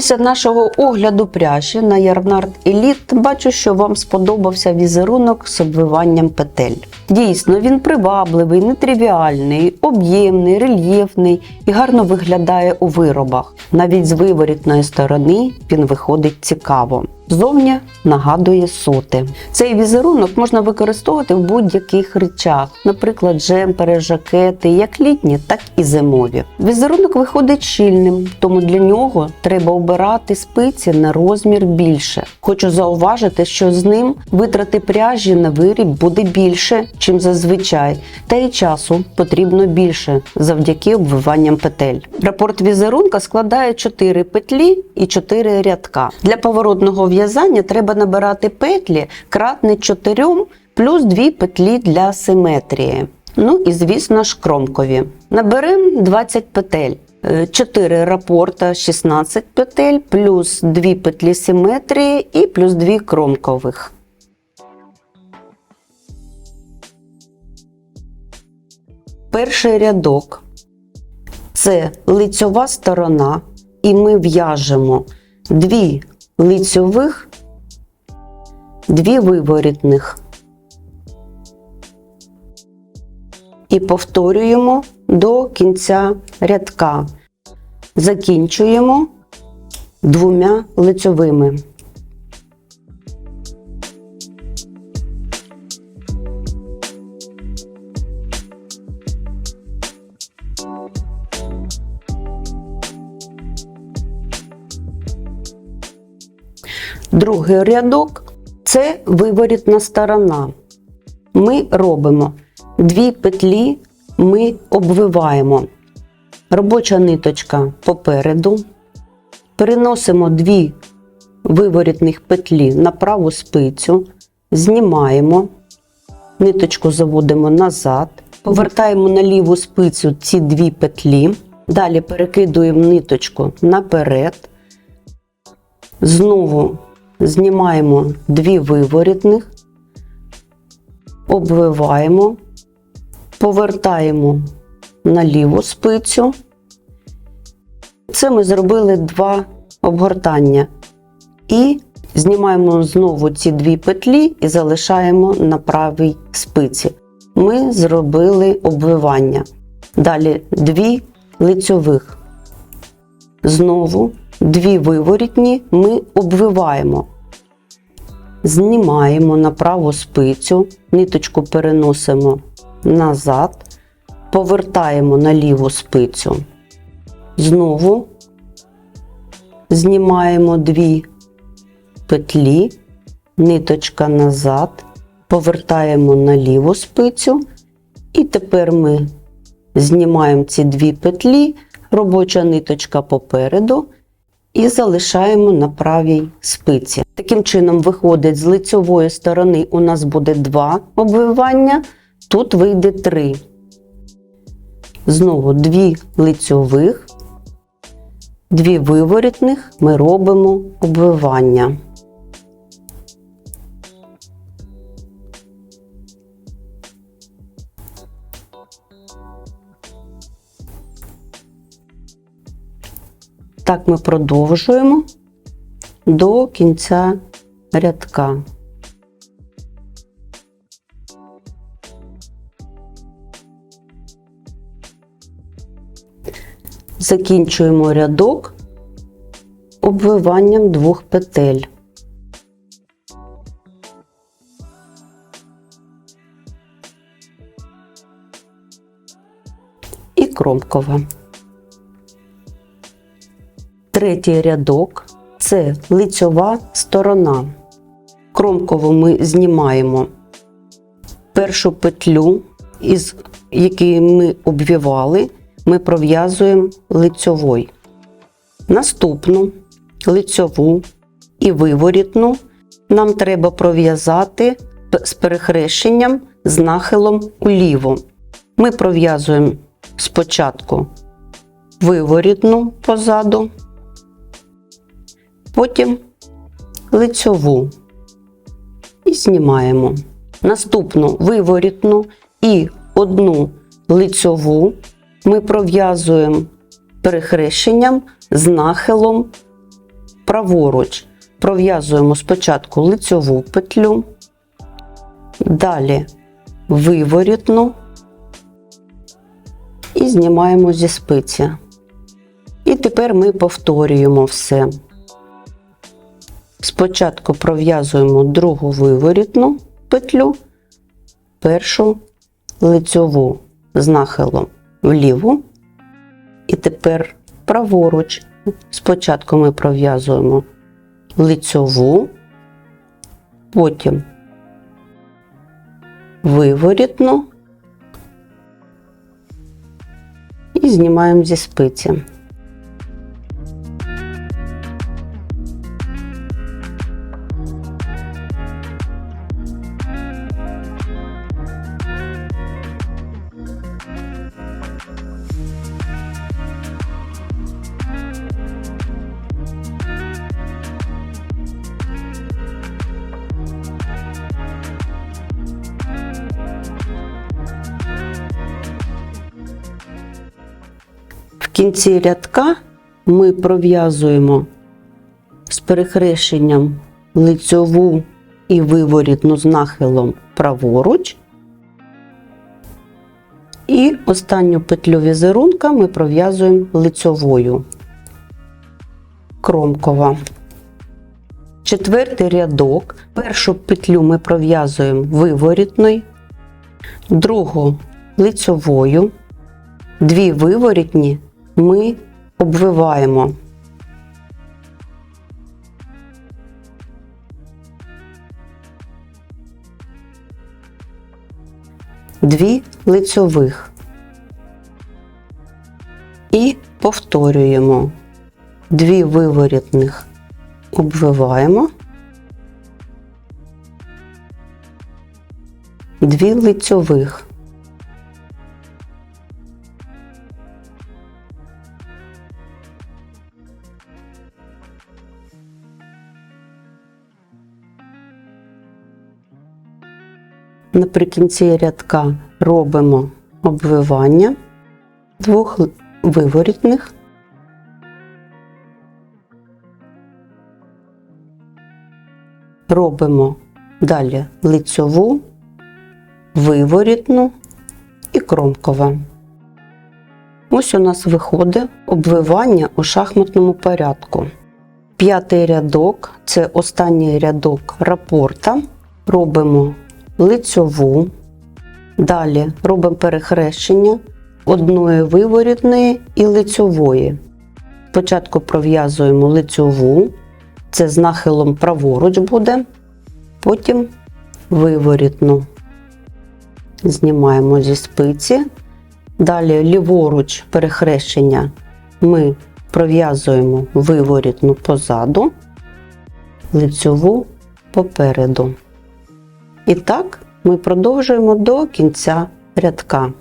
Після нашого огляду пряжі на Ярнард Еліт бачу, що вам сподобався візерунок з обвиванням петель. Дійсно, він привабливий, нетривіальний, об'ємний, рельєфний і гарно виглядає у виробах. Навіть з виворітної сторони він виходить цікаво. Зовні нагадує соти. Цей візерунок можна використовувати в будь-яких речах, наприклад, джемпери, жакети, як літні, так і зимові. Візерунок виходить щільним, тому для нього треба обирати спиці на розмір більше. Хочу зауважити, що з ним витрати пряжі на виріб буде більше, чим зазвичай, та й часу потрібно більше завдяки обвиванням петель. Рапорт візерунка складає 4 петлі і 4 рядка. Для поворотного в'язання треба набирати петлі кратне 4 плюс 2 петлі для симетрії. Ну і звісно ж кромкові. Наберемо 20 петель. 4 рапорта, 16 петель, плюс 2 петлі симетрії і плюс 2 кромкових. Перший рядок це лицьова сторона, і ми в'яжемо дві лицьових, дві виворітних. І повторюємо до кінця рядка. Закінчуємо двома лицьовими. Другий рядок це виворітна сторона. Ми робимо дві петлі, ми обвиваємо. Робоча ниточка попереду. Переносимо дві виворітних петлі на праву спицю, знімаємо, ниточку заводимо назад, повертаємо на ліву спицю ці дві петлі, далі перекидуємо ниточку наперед, знову знімаємо дві виворітних, обвиваємо, повертаємо на ліву спицю. Це ми зробили два обгортання. І знімаємо знову ці дві петлі і залишаємо на правій спиці. Ми зробили обвивання. Далі дві лицьових. Знову дві виворітні ми обвиваємо. Знімаємо на праву спицю, ниточку переносимо назад, повертаємо на ліву спицю. Знову знімаємо дві петлі, ниточка назад, повертаємо на ліву спицю. І тепер ми знімаємо ці дві петлі, робоча ниточка попереду і залишаємо на правій спиці. Таким чином, виходить, з лицьової сторони у нас буде два обвивання, тут вийде три. Знову дві лицьових, дві виворітних ми робимо обвивання. Так ми продовжуємо до кінця рядка. Закінчуємо рядок обвиванням двох петель. Кромкова. Третій рядок це лицьова сторона. Кромково ми знімаємо першу петлю, із якої ми обвівали, ми пров'язуємо лицьовою. Наступну лицьову і виворітну нам треба пров'язати з перехрещенням з нахилом уліво. Ми пров'язуємо спочатку виворітну позаду, потім лицьову і знімаємо. Наступну виворітну і одну лицьову ми пров'язуємо перехрещенням з нахилом праворуч пров'язуємо спочатку лицьову петлю, далі виворітну і знімаємо зі спиці. І тепер ми повторюємо все. Спочатку пров'язуємо другу виворітну петлю, першу лицьову з нахилом вліву. І тепер праворуч. Спочатку ми пров'язуємо лицьову, потім виворітну і знімаємо зі спиці. Кінці рядка ми пров'язуємо з перехрещенням лицьову і виворітну з нахилом праворуч. І останню петлю візерунка ми пров'язуємо лицьовою. Кромкова. Четвертий рядок. Першу петлю ми пров'язуємо виворітною, другу лицьовою. Дві виворітні ми обвиваємо. Дві лицьових. І повторюємо. Дві виворітних обвиваємо. Дві лицьових. Наприкінці рядка робимо обвивання двох виворітних. Робимо далі лицьову, виворітну і кромкове. Ось у нас виходить обвивання у шахматному порядку. П'ятий рядок це останній рядок рапорта. Робимо лицьову. Далі робимо перехрещення одної виворітної і лицьової. Спочатку пров'язуємо лицьову, це з нахилом праворуч буде, потім виворітну. Знімаємо зі спиці. Далі ліворуч перехрещення ми пров'язуємо виворітну позаду, лицьову попереду. І так ми продовжуємо до кінця рядка.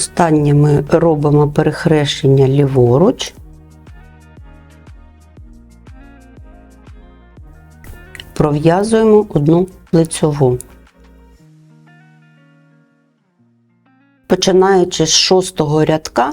Останнє ми робимо перехрещення ліворуч. Пров'язуємо одну лицьову. Починаючи з шостого рядка,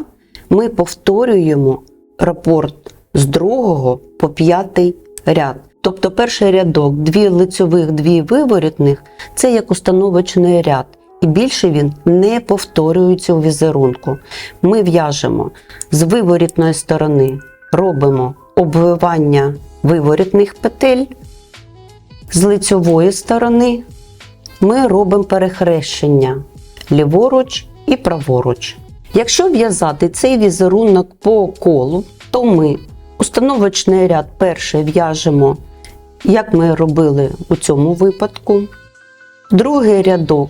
ми повторюємо рапорт з другого по п'ятий ряд. Тобто перший рядок, дві лицьових, дві виворітних це як установочний ряд. І більше він не повторюється у візерунку. Ми в'яжемо з виворітної сторони, робимо обвивання виворітних петель, з лицьової сторони ми робимо перехрещення ліворуч і праворуч. Якщо в'язати цей візерунок по колу, то ми установочний ряд перший в'яжемо, як ми робили у цьому випадку. Другий рядок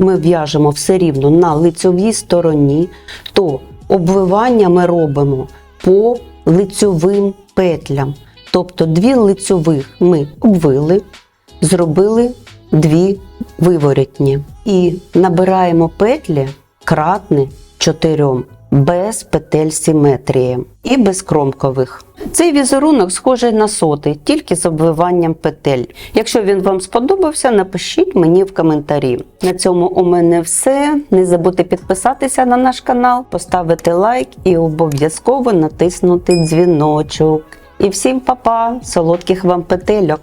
ми в'яжемо все рівно на лицьовій стороні, то обвивання ми робимо по лицьовим петлям. Тобто дві лицьових ми обвили, зробили дві виворітні. І набираємо петлі кратни чотирьом без петель симетрії і без кромкових. Цей візерунок схожий на сотий, тільки з обвиванням петель. Якщо він вам сподобався, напишіть мені в коментарі. На цьому у мене все. Не забудьте підписатися на наш канал, поставити лайк і обов'язково натиснути дзвіночок. І всім па-па, солодких вам петельок!